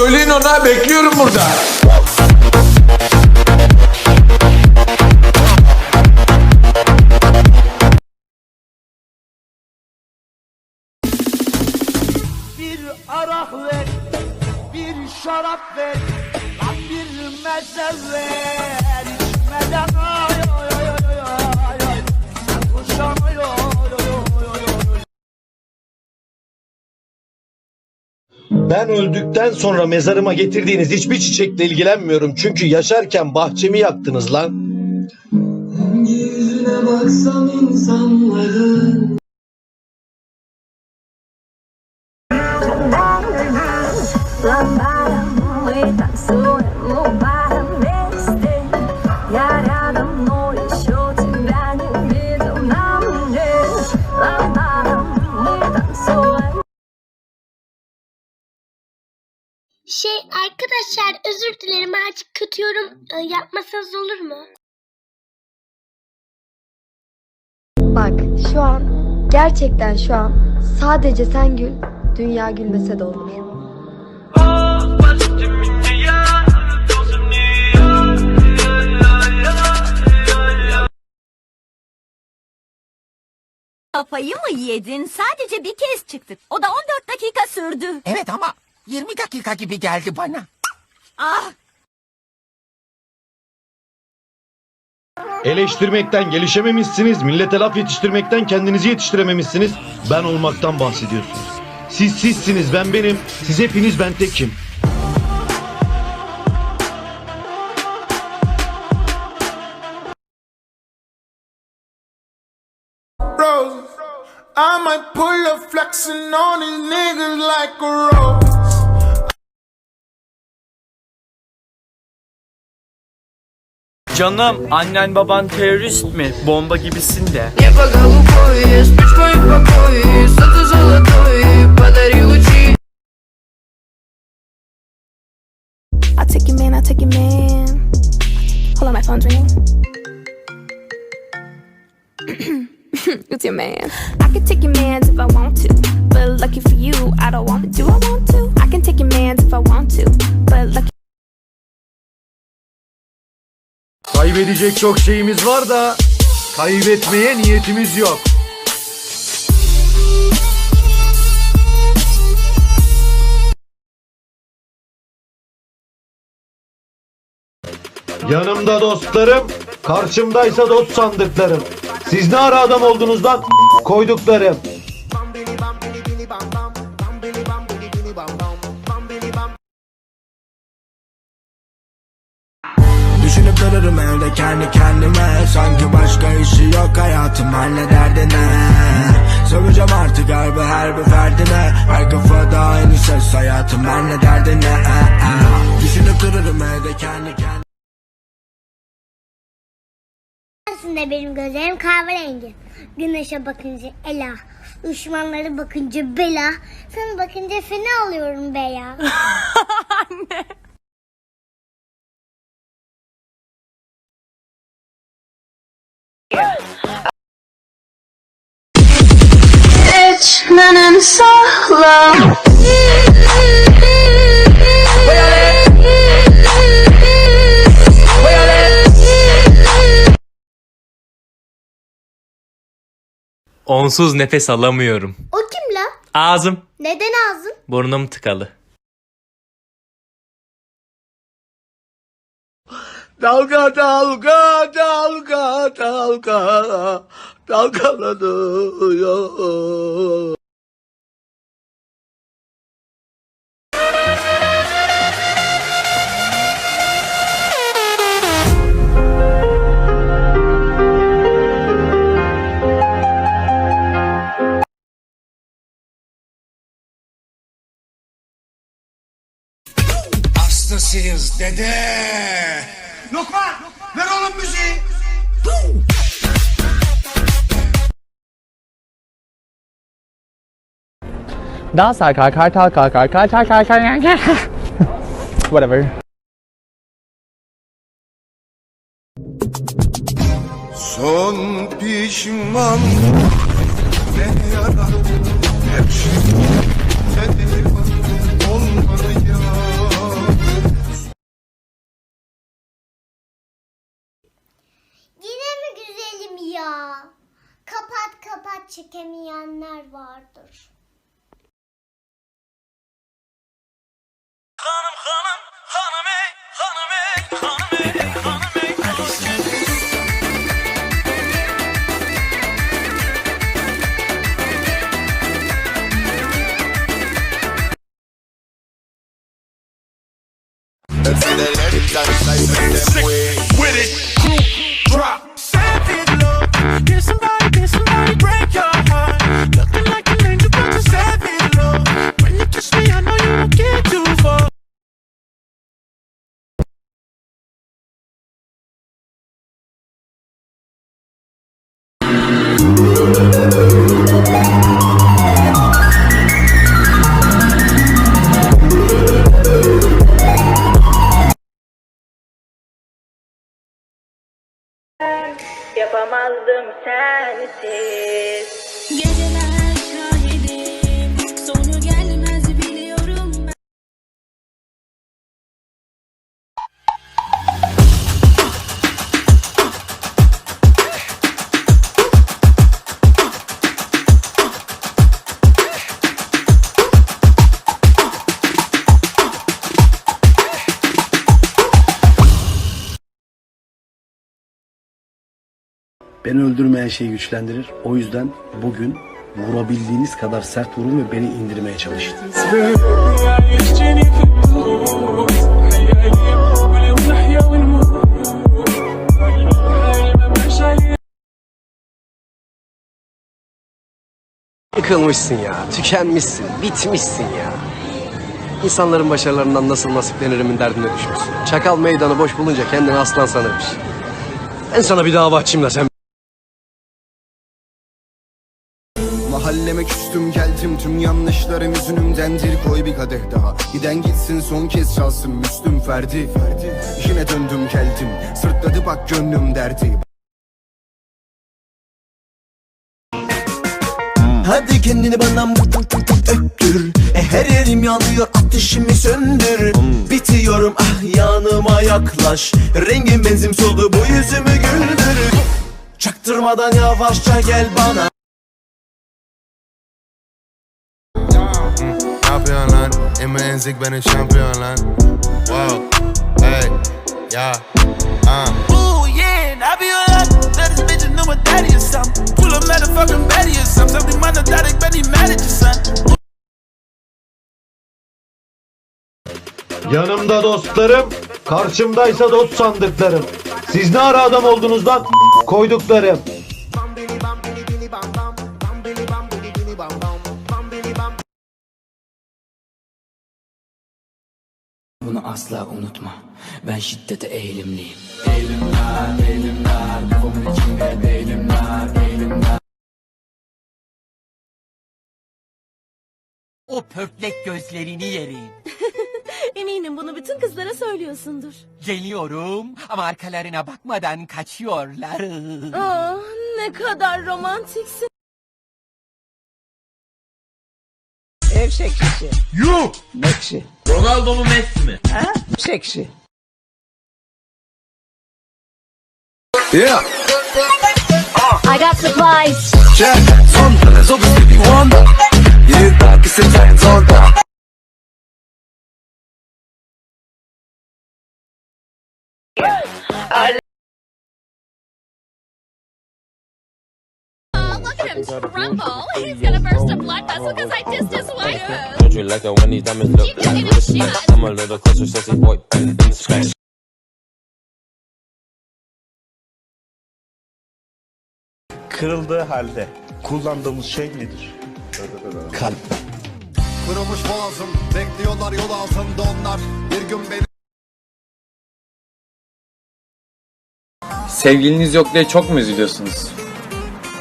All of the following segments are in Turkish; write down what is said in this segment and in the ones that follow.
söyleyin ona bekliyorum burada. Bir arak ver, bir şarap ver, bir meze ver. Ben öldükten sonra mezarıma getirdiğiniz hiçbir çiçekle ilgilenmiyorum. Çünkü yaşarken bahçemi yaktınız lan. Yüzüne baksam insanların Şey arkadaşlar özür dilerim artık kötü yorum e, yapmasanız olur mu? Bak şu an gerçekten şu an sadece sen gül dünya gülmese de olur. Kafayı mı yedin? Sadece bir kez çıktık. O da 14 dakika sürdü. Evet ama 20 dakika gibi geldi bana. Ah Eleştirmekten gelişememişsiniz, millete laf yetiştirmekten kendinizi yetiştirememişsiniz. Ben olmaktan bahsediyorsunuz. Siz sizsiniz, ben benim. Siz hepiniz ben tekim. roses. I might pull up flexing on these niggas like a rose. Canım annen baban terörist mi? Bomba gibisin de. It's your man. I can take your man's if I want to, but lucky for you, I don't want to. Do I want to? I can take your man's if I want to, but lucky. Kaybedecek çok şeyimiz var da kaybetmeye niyetimiz yok. Yanımda dostlarım, karşımdaysa dost sandıklarım. Siz ne ara adam oldunuz lan? Koyduklarım. Kendi kendime. Sanki başka işi yok hayatım anne derdine. Söveceğim artık her bir her bir ferdine. Her kafada aynı ses hayatım anne derdine. Düşünüp dururum evde kendi kendime. Aslında benim gözlerim kahverengi. Güneşe bakınca Ela, düşmanlara bakınca Bela, sana bakınca fena oluyorum be ya. Etmenin sağlam Onsuz nefes alamıyorum. O kim la? Ağzım, Neden ağzın? burnum tıkalı. Dalga dalga dalga dalga dalgalanıyor Hastasıyız dede. Lokman, ver oğlum müziği. Daha sarkar, kartal kalkar, kartal kalkar, kalkar. Whatever. Son pişman ne yarar hep şimdi ya. Yine mi güzelim ya? Kapat kapat çekemeyenler vardır. With it, crew, drop. Love. Somebody, somebody, break your heart. Looking like an angel, but you're love. When you kiss me, I know you won't get too far. eternity. Beni öldürmeyen şey güçlendirir. O yüzden bugün vurabildiğiniz kadar sert vurun ve beni indirmeye çalışın. Yıkılmışsın ya, tükenmişsin, bitmişsin ya. İnsanların başarılarından nasıl nasiplenirimin derdine düşmüşsün. Çakal meydanı boş bulunca kendini aslan sanırmış. Ben sana bir dava açayım da sen... Mahalleme küstüm geldim tüm yanlışlarım yüzünümdendir. Koy bir kadeh daha Giden gitsin son kez çalsın Müslüm Ferdi. Yine döndüm geldim sırtladı bak gönlüm derdi. Hadi kendini bana öptür e, Her yerim yanıyor ateşimi söndür. Bitiyorum ah yanıma yaklaş. Rengin benzin soldu bu yüzümü güldür. Çaktırmadan yavaşça gel bana Yapıyorsun lan? Emre Enzik benim şampiyon lan Wow Hey Ya Ah Ooh yeah, I be alright. That is bitch know what that is something. Pull a motherfucking baddie or something. Something mother that is Betty mad at you, son. Yanımda dostlarım, karşımdaysa dost sandıklarım. Siz ne ara adam oldunuz lan? Koyduklarım. Bunu asla unutma. Ben şiddete eğilimliyim. O pörtlek gözlerini yerim. Eminim bunu bütün kızlara söylüyorsundur. Geliyorum ama arkalarına bakmadan kaçıyorlar. Aa, ne kadar romantiksin. Ev seksisi. Yuh! Meksi. Ronaldo mu Messi mi? Ha? Seksi. Yeah I got supplies. Check Son So this baby one Yeah Back is in hands him tremble He's gonna burst a blood vessel because I dissed his wife Don't you like it when these diamonds look shot. I'm a little closer, sexy boy. Scratch. Kırıldığı halde kullandığımız şey nedir? Kalp. Kırılmış boğazım Bekliyorlar yol altında onlar Bir gün beni Sevgiliniz yok diye çok mu üzülüyorsunuz?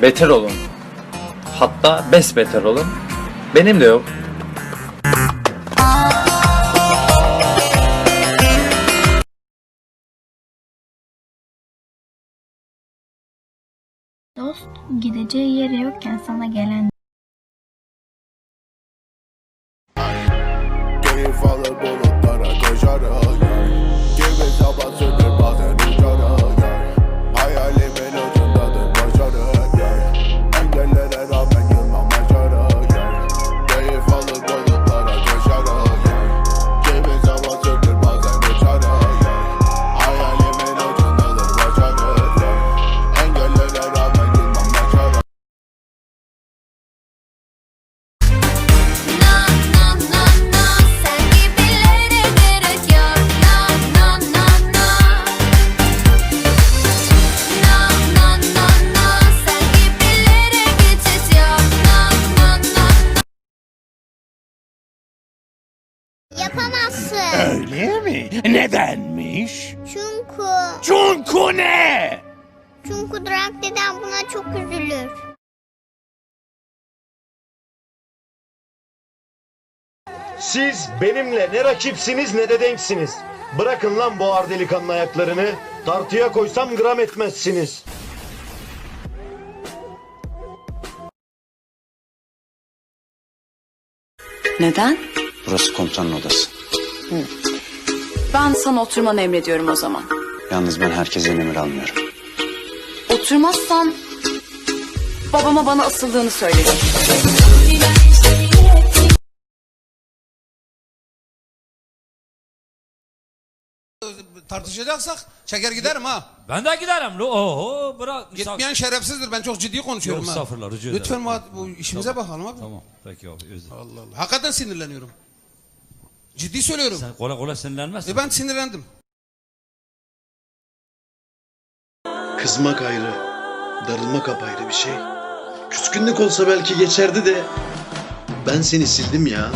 Beter olun. Hatta besbeter olun. Benim de yok. Dost gideceği yeri yokken sana gelen mi? Nedenmiş? Çünkü, Çünkü ne? çünkü Drak dedem buna çok üzülür. Siz benimle ne rakipsiniz ne de denksiniz. Bırakın lan bu ağır delikanlı ayaklarını. Tartıya koysam gram etmezsiniz. Neden? Burası komutanın odası. Ben sana oturmanı emrediyorum o zaman. Yalnız ben herkesten emir almıyorum. Oturmazsan babama bana asıldığını söyledim. Tartışacaksak çeker giderim ha. Ben de giderim. Oho bırak. Gitmeyen şerefsizdir. Ben çok ciddi konuşuyorum Yok, ha. estağfurullah, rica ederim. Lütfen bu işimize bakalım abi. Tamam peki abi özür Allah Allah. Hakikaten sinirleniyorum. Ciddi söylüyorum. Sen kolay kolay sinirlenmezsin. E ben sinirlendim. Kızmak ayrı, darılmak apayrı bir şey. Küskünlük olsa belki geçerdi de ben seni sildim ya.